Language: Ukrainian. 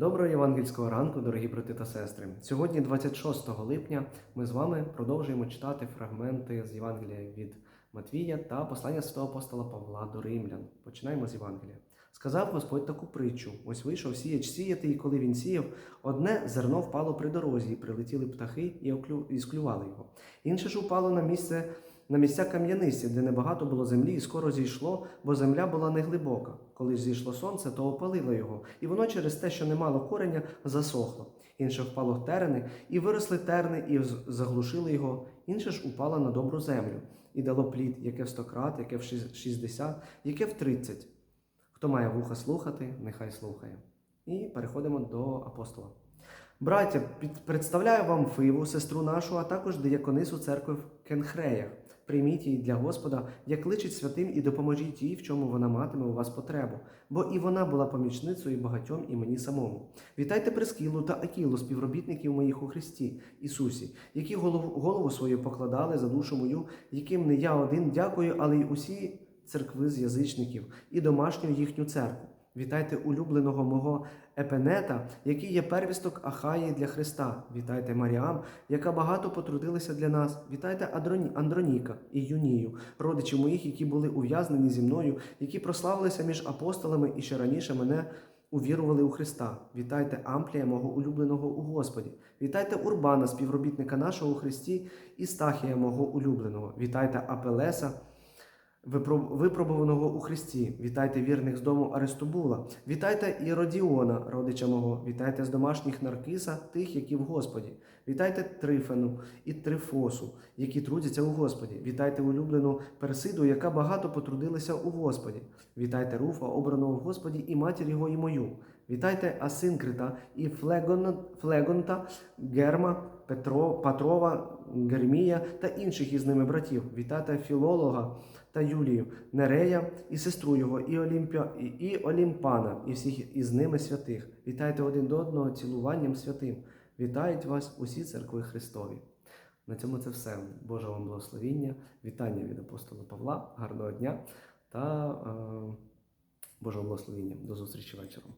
Доброго євангельського ранку, дорогі брати та сестри. Сьогодні, 26 липня, ми з вами продовжуємо читати фрагменти з Євангелія від Матвія та послання святого апостола Павла до Римлян. Починаємо з Євангелія. Сказав Господь таку притчу: ось вийшов сіяч сіяти, і коли він сіяв, одне зерно впало при дорозі, і прилетіли птахи і склювали його. Інше ж упало на місце. На місця кам'янисті, де небагато було землі, і скоро зійшло, бо земля була неглибока. Коли ж зійшло сонце, то опалило його, і воно через те, що не мало кореня, засохло. Інше впало в терени, і виросли терни, і заглушили його. Інше ж упало на добру землю, і дало плід, яке в сто крат, яке в шіс- шістдесят, яке в тридцять. Хто має вуха слухати, нехай слухає. І переходимо до апостола. Браття, представляю вам Фиву, сестру нашу, а також дияконису церкви в Кенхреях. Прийміть її для Господа, як личить святим, і допоможіть їй, в чому вона матиме у вас потребу, бо і вона була помічницею багатьом і мені самому. Вітайте Прескілу та Акілу, співробітників моїх у Христі Ісусі, які голову, голову свою покладали за душу мою, яким не я один дякую, але й усі церкви з язичників і домашню їхню церкву. Вітайте улюбленого мого Епенета, який є первісток Ахаї для Христа. Вітайте Маріам, яка багато потрудилася для нас. Вітайте Андроніка і Юнію, родичів моїх, які були ув'язнені зі мною, які прославилися між апостолами і ще раніше мене увірували у Христа. Вітайте Амплія, мого улюбленого у Господі. Вітайте Урбана, співробітника нашого у Христі, і Стахія, мого улюбленого. Вітайте Апелеса, випробуваного у Христі. Вітайте вірних з дому Аристобула. Вітайте Іродіона, родича мого. Вітайте з домашніх Наркиса, тих, які в Господі. Вітайте Трифену і Трифосу, які трудяться у Господі. Вітайте улюблену Персиду, яка багато потрудилася у Господі. Вітайте Руфа, обраного в Господі, і матір його, і мою. Вітайте Асинкрита і Флегон, Флегонта, Герма, Петро, Патрова, Гермія та інших із ними братів. Вітайте Філолога та Юлію, Нерея і сестру його, і, Олімпia, і, Олімпана, і всіх із ними святих. Вітайте один до одного цілуванням святим. Вітають вас усі церкви Христові. На цьому це все. Боже вам благословіння, вітання від апостола Павла, гарного дня та е, Божого благословіння. До зустрічі вечором.